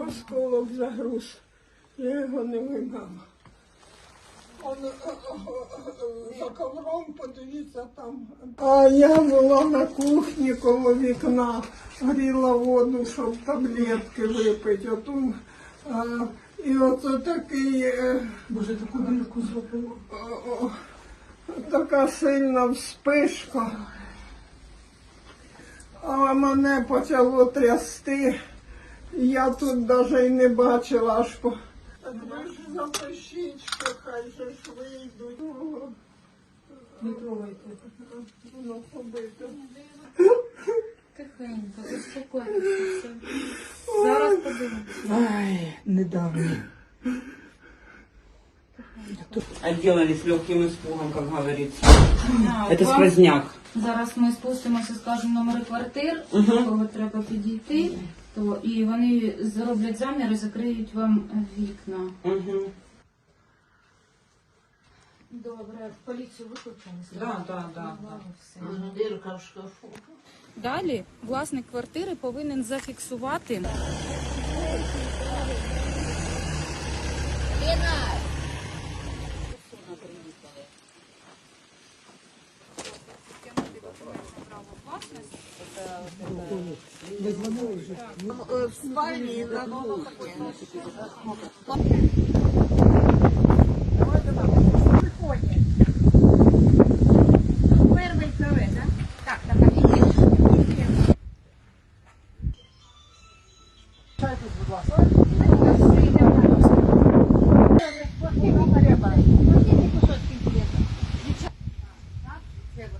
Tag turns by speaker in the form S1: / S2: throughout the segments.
S1: осколок загруз. Я його не вимала. Он, е, е, е, За ковром, подивіться там. А я була на кухні коло вікна, гріла воду, щоб таблетки випити. Отум, а, і оце такий,
S2: Боже, таку дирку зробила.
S1: така сильна вспишка. А мене почало трясти. Я тут навіть і не бачила аж по. Ви ж запишіть, що хай же ж вийдуть. О,
S2: Не трогайте.
S1: Воно побите.
S3: Тихенько, заспокойтеся. все. Зараз подивимося.
S2: Ай, недавно.
S4: Отделали с легким испугом, как говорится.
S3: А,
S4: Это
S3: вам-
S4: сквозняк.
S3: Зараз ми спустимося, скажемо номери квартир,
S4: Мгм.
S3: до кого треба підійти, То і вони зроблять замір і закриють вам е, вікна.
S4: Угу.
S3: Добре, поліцію викликали.
S4: Да, да, да.
S3: Все. Далі власник квартири повинен зафіксувати.
S1: В спальні на новому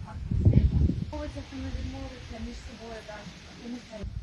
S1: Thank you відмовиться, хто не відмовиться між собою. так.